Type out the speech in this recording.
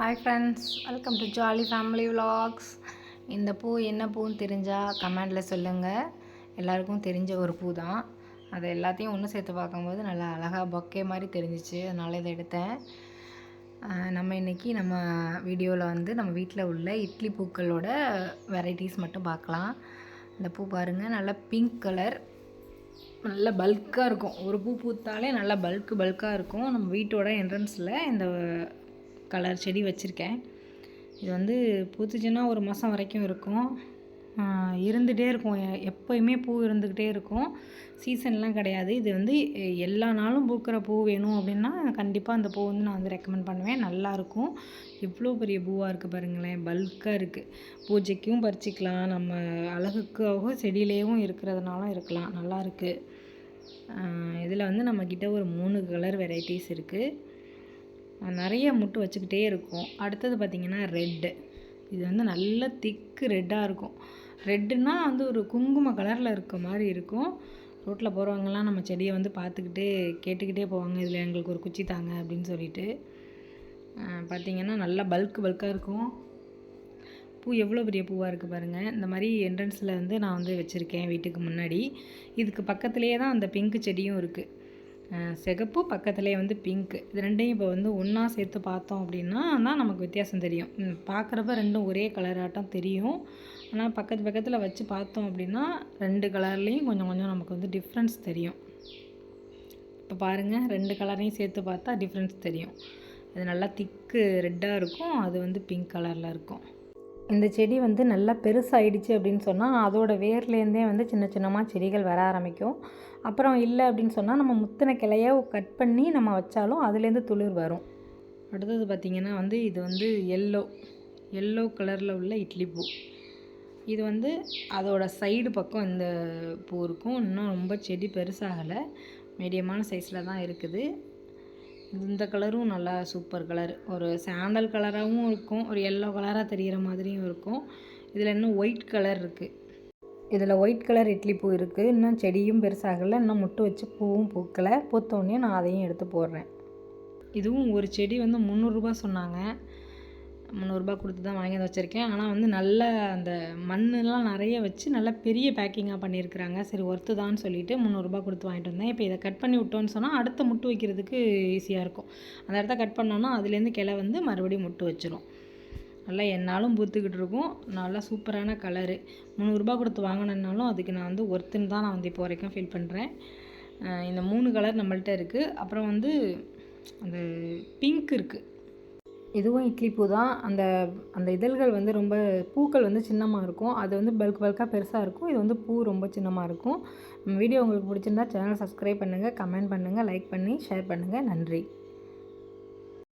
Hi friends welcome to jolly family vlogs இந்த பூ என்ன பூன்னு தெரிஞ்சால் கமெண்டில் சொல்லுங்கள் எல்லாருக்கும் தெரிஞ்ச ஒரு பூ தான். அதை எல்லாத்தையும் ஒன்று சேர்த்து பார்க்கும்போது நல்லா அழகாக பொக்கே மாதிரி தெரிஞ்சிச்சு. அதனால் இதை எடுத்தேன். நம்ம இன்றைக்கி நம்ம வீடியோவில் வந்து நம்ம வீட்டில் உள்ள இட்லி பூக்களோட வெரைட்டிஸ் மட்டும் பார்க்கலாம். இந்த பூ பாருங்கள் நல்லா பிங்க் கலர் நல்ல பல்காக இருக்கும். ஒரு பூ பூத்தாலே நல்லா பல்க்கு பல்காக இருக்கும். நம்ம வீட்டோட என்ட்ரன்ஸில் இந்த கலர் செடி வச்சுருக்கேன். இது வந்து பூத்துச்சுன்னா ஒரு மாதம் வரைக்கும் இருக்கும். இருந்துகிட்டே இருக்கும். எ- எப்போயுமே பூ இருந்துக்கிட்டே இருக்கும். சீசன்லாம் கிடையாது. இது வந்து எல்லா நாளும் பூக்கிற பூ வேணும் அப்படின்னா கண்டிப்பாக அந்த பூ வந்து நான் வந்து ரெக்கமெண்ட் பண்ணுவேன். நல்லாயிருக்கும் இவ்வளோ பெரிய பூவாக இருக்குது பாருங்களேன். பல்காக இருக்குது பூஜைக்கும் பறிச்சிக்கலாம். நம்ம அழகுக்காக செடியிலேயும் இருக்கிறதுனாலும் இருக்கலாம். நல்லா இருக்குது இதில் வந்து நம்மக்கிட்ட ஒரு மூணு கலர் வெரைட்டிஸ் இருக்குது நிறைய முட்டு வச்சுக்கிட்டே இருக்கும். அடுத்தது பார்த்திங்கன்னா ரெட்டு. இது வந்து நல்ல திக்கு ரெட்டாக இருக்கும். ரெட்டுன்னா வந்து ஒரு குங்கும கலரில் இருக்க மாதிரி இருக்கும். ரோட்டில் போகிறவங்கலாம் நம்ம செடியை வந்து பார்த்துக்கிட்டே கேட்டுக்கிட்டே போவாங்க. இதில் எங்களுக்கு ஒரு குச்சி தாங்க அப்படின்னு சொல்லிட்டு. பார்த்திங்கன்னா நல்லா பல்க் பல்காக இருக்கும். பூ எவ்வளோ பெரிய பூவாக இருக்குது பாருங்கள் இந்த மாதிரி என்ட்ரன்ஸில் வந்து நான் வந்து வச்சுருக்கேன் வீட்டுக்கு முன்னாடி. இதுக்கு பக்கத்துலேயே தான் அந்த பிங்க் செடியும் இருக்குது சிகப்பு பக்கத்துலேயே வந்து பிங்க்கு இது ரெண்டையும் இப்போ வந்து ஒன்றா சேர்த்து பார்த்தோம் அப்படின்னா தான் நமக்கு வித்தியாசம் தெரியும். பார்க்குறப்ப ரெண்டும் ஒரே கலராட்டம் தெரியும். ஆனால் பக்கத்து பக்கத்தில் வச்சு பார்த்தோம் அப்படின்னா ரெண்டு கலர்லேயும் கொஞ்சம் கொஞ்சம் நமக்கு வந்து டிஃப்ரென்ஸ் தெரியும். இப்போ பாருங்கள் ரெண்டு கலரையும் சேர்த்து பார்த்தா டிஃப்ரென்ஸ் தெரியும். அது நல்லா திக்கு ரெட்டாக இருக்கும். அது வந்து பிங்க் கலரில் இருக்கும். இந்த செடி வந்து நல்லா பெருசாயிடுச்சு அப்படின்னு சொன்னால் அதோட வேர்லேருந்தே வந்து சின்ன சின்னமாக செடிகள் வர ஆரம்பிக்கும். அப்புறம் இல்லை அப்படின்னு சொன்னால் நம்ம முத்தின கிளைய கட் பண்ணி நம்ம வச்சாலும் அதுலேருந்து துளிர் வரும். அடுத்தது பார்த்திங்கன்னா வந்து இது வந்து எல்லோ எல்லோ கலரில் உள்ள இட்லி பூ. இது வந்து அதோட சைடு பக்கம் இந்த பூ இருக்கும். இன்னும் ரொம்ப செடி பெருசாகலை. மீடியமான சைஸில் தான் இருக்குது. இந்த கலரும் நல்லா சூப்பர் கலர். ஒரு சாண்டல் கலராகவும் இருக்கும் ஒரு எல்லோ கலராக தெரிகிற மாதிரியும் இருக்கும். இதில் இன்னும் ஒயிட் கலர் இருக்குது இதில் ஒயிட் கலர் இட்லி பூ இருக்குது இன்னும் செடியும் பெருசாகலை இன்னும் முட்டு வச்சு பூவும் பூக்கலை. பூத்தோடனே நான் அதையும் எடுத்து போடுறேன். இதுவும் ஒரு செடி வந்து முந்நூறுரூபா சொன்னாங்க. முந்நூறுரூபா கொடுத்து தான் வாங்கி வந்து வச்சுருக்கேன். ஆனால் வந்து நல்ல அந்த மண்ணெலாம் நிறைய வச்சு நல்ல பெரிய பேக்கிங்காக பண்ணியிருக்கிறாங்க. சரி ஒர்த்து தான் சொல்லிட்டு முந்நூறுரூபா கொடுத்து வாங்கிட்டு வந்தேன். இப்போ இதை கட் பண்ணி விட்டோன்னு சொன்னால் அடுத்த முட்டு வைக்கிறதுக்கு ஈஸியாக இருக்கும். அந்த இடத்த கட் பண்ணோன்னா அதுலேருந்து கிளை வந்து மறுபடியும் முட்டு வச்சிரும். நல்லா என்னாலும் பூத்துக்கிட்டு இருக்கும். நல்லா சூப்பரான கலரு முந்நூறுரூபா கொடுத்து வாங்கினேன்னாலும் அதுக்கு நான் வந்து ஒர்த்துன்னு தான் நான் வந்து இப்போ வரைக்கும் ஃபீல் பண்ணுறேன் இந்த மூணு கலர் நம்மள்ட்ட இருக்குது அப்புறம் வந்து அந்த பிங்க் இருக்குது இதுவும் இட்லி பூ தான். அந்த அந்த இதழ்கள் வந்து ரொம்ப பூக்கள் வந்து சின்னமாக இருக்கும். அது வந்து பல்க் பல்காக பெருசாக இருக்கும். இது வந்து பூ ரொம்ப சின்னமாக இருக்கும். வீடியோ உங்களுக்கு பிடிச்சிருந்தா சேனல் சப்ஸ்கிரைப் பண்ணுங்கள் கமெண்ட் பண்ணுங்கள் லைக் பண்ணி ஷேர் பண்ணுங்கள் நன்றி.